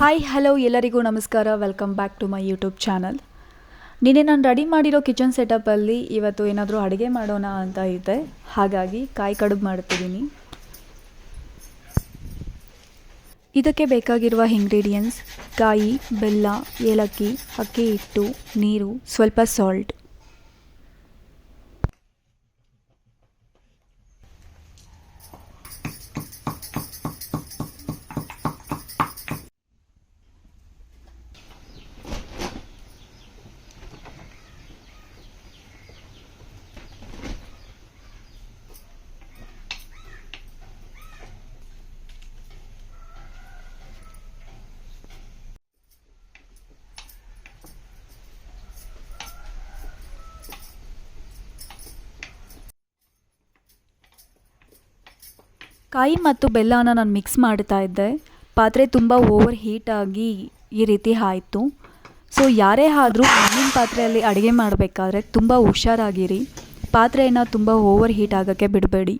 Hi hello ಎಲ್ಲರಿಗೂ ನಮಸ್ಕಾರ. Welcome back to my YouTube channel ನಿನ್ನೆ ನಾನು ರೆಡಿ ಮಾಡಿರೋ ಕಿಚನ್ ಸೆಟಪ್ಪಲ್ಲಿ ಇವತ್ತು ಏನಾದರೂ ಅಡುಗೆ ಮಾಡೋಣ ಅಂತ ಇದೆ. ಹಾಗಾಗಿ ಕಾಯಿ ಕಡುಬು ಮಾಡ್ತಿದ್ದೀನಿ. ಇದಕ್ಕೆ ಬೇಕಾಗಿರುವ ಇಂಗ್ರೀಡಿಯೆಂಟ್ಸ್ ಕಾಯಿ, ಬೆಲ್ಲ, ಏಲಕ್ಕಿ, ಅಕ್ಕಿ ಹಿಟ್ಟು, ನೀರು, ಸ್ವಲ್ಪ ಸಾಲ್ಟ್ ಕಾಯಿ ಮತ್ತು ಬೆಲ್ಲನ ನಾನು ಮಿಕ್ಸ್ ಮಾಡ್ತಾ ಇದ್ದೆ. ಪಾತ್ರೆ ತುಂಬ ಓವರ್ ಹೀಟಾಗಿ ಈ ರೀತಿ ಆಯಿತು. ಸೊ ಯಾರೇ ಆದರೂ ಮಣ್ಣಿನ ಪಾತ್ರೆಯಲ್ಲಿ ಅಡುಗೆ ಮಾಡಬೇಕಾದ್ರೆ ತುಂಬ ಹುಷಾರಾಗಿರಿ. ಪಾತ್ರೆಯನ್ನು ತುಂಬ ಓವರ್ ಹೀಟ್ ಆಗೋಕ್ಕೆ ಬಿಡಬೇಡಿ.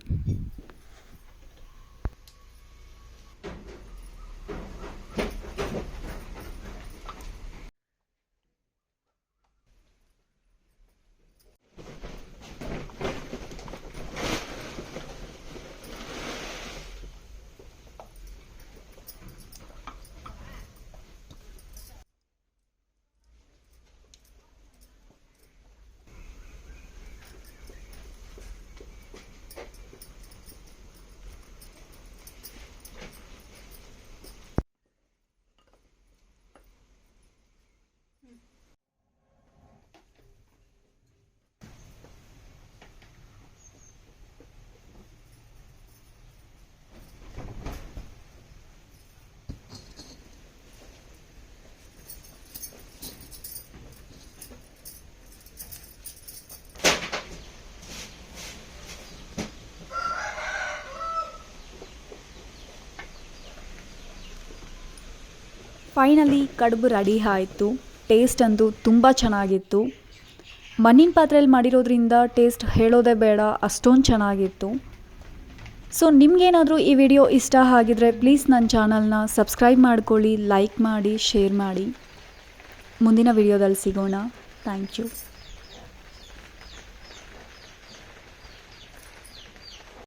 ಫೈನಲಿ ಕಡುಬು ರೆಡಿ ಆಯಿತು. ಟೇಸ್ಟ್ ಅಂತೂ ತುಂಬ ಚೆನ್ನಾಗಿತ್ತು. ಮಣ್ಣಿನ ಪಾತ್ರೆಯಲ್ಲಿ ಮಾಡಿರೋದ್ರಿಂದ ಟೇಸ್ಟ್ ಹೇಳೋದೇ ಬೇಡ, ಅಷ್ಟೊಂದು ಚೆನ್ನಾಗಿತ್ತು. ಸೊ ನಿಮಗೇನಾದರೂ ಈ ವಿಡಿಯೋ ಇಷ್ಟ ಆಗಿದ್ರೆ ಪ್ಲೀಸ್ ನನ್ನ ಚಾನಲ್ನ ಸಬ್ಸ್ಕ್ರೈಬ್ ಮಾಡ್ಕೊಳ್ಳಿ ಲೈಕ್ ಮಾಡಿ ಶೇರ್ ಮಾಡಿ. ಮುಂದಿನ ವಿಡಿಯೋದಲ್ಲಿ ಸಿಗೋಣ. Thank you